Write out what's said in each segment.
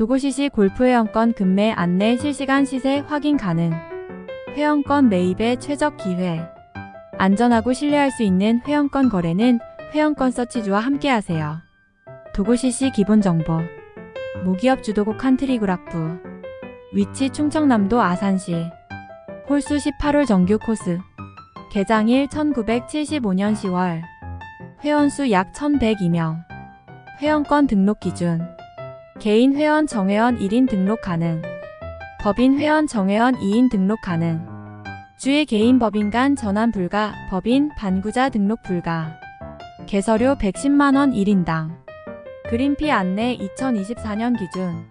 도고시시 골프 회원권 금매 안내 실시간 시세 확인 가능. 회원권 매입의 최적 기회. 안전하고 신뢰할 수 있는 회원권 거래는 회원권 서치주와 함께하세요. 도고시시 기본 정보. 모기업 주도국 컨트리그라프. 위치 충청남도 아산시. 홀수 18홀 정규 코스. 개장일 1975년 10월. 회원수 약 1102명. 회원권 등록 기준. 개인 회원 정회원 1인 등록 가능. 법인 회원 정회원 2인 등록 가능. 주의 개인 법인 간 전환 불가, 법인 반구자 등록 불가. 개서료 110만원 1인당. 그린피 안내 2024년 기준.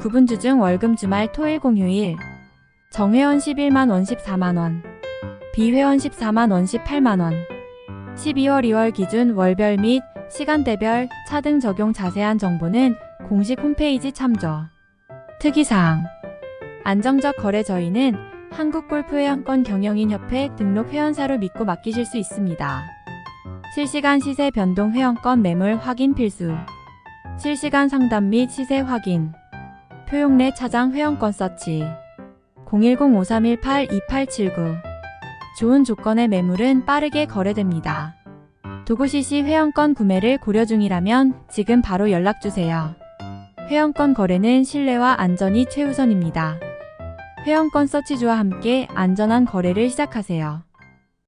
구분주 중 월금 주말 토일 공휴일. 정회원 11만 원 14만원. 비회원 14만 원 18만원. 12월 2월 기준 월별 및 시간대별 차 등 적용 자세한 정보는 공식 홈페이지 참조. 특이사항. 안정적 거래 저희는 한국골프회원권 경영인협회 등록 회원사로 믿고 맡기실 수 있습니다. 실시간 시세 변동 회원권 매물 확인 필수. 실시간 상담 및 시세 확인. 표용 내 차장 회원권 서치. 010-5318-2879. 좋은 조건의 매물은 빠르게 거래됩니다. 도고시시 회원권 구매를 고려 중이라면 지금 바로 연락주세요. 회원권 거래는 신뢰와 안전이 최우선입니다. 회원권 서치주와 함께 안전한 거래를 시작하세요.